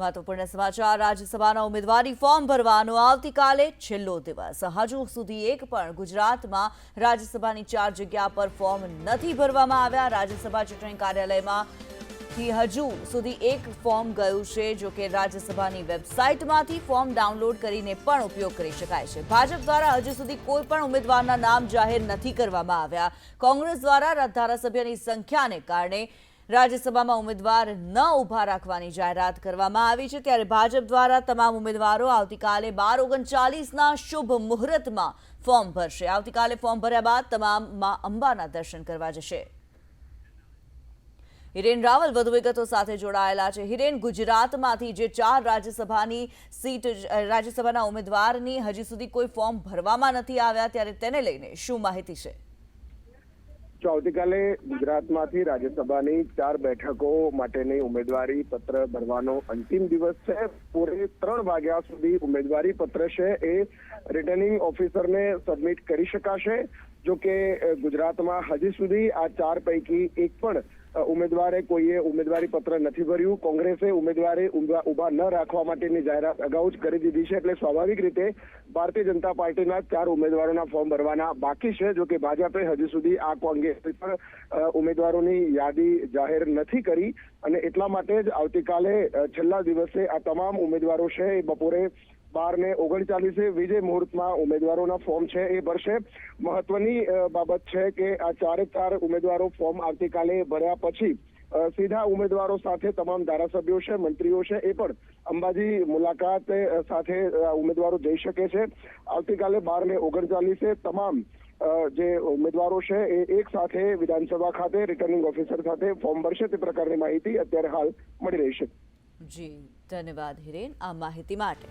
મહત્વપૂર્ણ સમાચાર, રાજ્યસભાના ઉમેદવારી ફોર્મ ભરવાનો આવતીકાલે છેલ્લો દિવસ. હજુ સુધી એક પણ ગુજરાતમાં રાજ્યસભાની ચાર જગ્યા પર ફોર્મ નથી ભરવામાં આવ્યા. રાજ્યસભા ચૂંટણી કાર્યાલયમાં હજુ સુધી એક ફોર્મ ગયું છે, જો કે રાજ્યસભાની વેબસાઇટમાંથી ફોર્મ ડાઉનલોડ કરીને પણ ઉપયોગ કરી શકાય છે. ભાજપ દ્વારા હજુ સુધી કોઈ પણ ઉમેદવારના નામ જાહેર નથી કરવામાં આવ્યા. કોંગ્રેસ દ્વારા ધારાસભ્યની સંખ્યાને કારણે રાજ્યસભામાં ઉમેદવાર ન ઊભા રાખવાની જાહેરાત કરવામાં આવી છે ત્યારે ભાજપ દ્વારા તમામ ઉમેદવારો આવતીકાલે બાર ઓગણચાલીસના શુભ મુહૂર્તમાં ફોર્મ ભરશે. આવતીકાલે ફોર્મ ભર્યા બાદ તમામ મા અંબાના દર્શન કરવા જશે. હિરેન રાવલ વધુ વિગતો સાથે જોડાયેલા છે. હિરેન, ગુજરાતમાંથી જે ચાર રાજ્યસભાની સીટ, રાજ્યસભાના ઉમેદવારની હજી સુધી કોઈ ફોર્મ ભરવામાં નથી આવ્યા, ત્યારે તેને લઈને શું માહિતી છે? જો આવતીકાલે ગુજરાતમાંથી રાજ્યસભાની ચાર બેઠકો માટેની ઉમેદવારી પત્ર ભરવાનો અંતિમ દિવસ છે. પૂરે ત્રણ વાગ્યા સુધી ઉમેદવારી પત્ર છે એ રિટર્નિંગ ઓફિસરને સબમિટ કરી શકાશે. જો કે ગુજરાતમાં હજી સુધી આ ચાર પૈકી એક પણ ઉમેદવારે કોઈએ ઉમેદવારી પત્ર નથી ભર્યું. કોંગ્રેસે ઉમેદવારે ઊભા ન રાખવા માટેની જાહેરાત અગાઉ જ કરી દીધી છે. એટલે સ્વાભાવિક રીતે ભારતીય જનતા પાર્ટીના ચાર ઉમેદવારોના ફોર્મ ભરવાના બાકી છે, જો કે ભાજપે હજુ સુધી આ અંગે પણ ઉમેદવારોની યાદી જાહેર નથી કરી. અને એટલા માટે જ આવતીકાલે છેલ્લા દિવસે આ તમામ ઉમેદવારો છે એ બપોરે બાર ને ઓગણચાલીસે વિજય મુહૂર્તમાં ઉમેદવારોના ફોર્મ છે, એ ભરશે. મહત્વની બાબત છે કે આ ચારે ચાર ઉમેદવારો ફોર્મ આવતીકાલે ભર્યા પછી સીધા ઉમેદવારો સાથે તમામ ધારાસભ્યો છે, મંત્રીઓ છે, એ પણ અંબાજી મુલાકાત સાથે ઉમેદવારો જઈ શકે છે. આવતીકાલે બાર ને ઓગણચાલીસે તમામ જે ઉમેદવારો છે, એ એક સાથે વિધાનસભા ખાતે રિટર્નિંગ ઓફિસર સાથે ફોર્મ ભરશે. તે પ્રકારની માહિતી અત્યારે હાલ મળી રહી છે. જી, ધન્યવાદ હિરેન. આ માહિતી માટે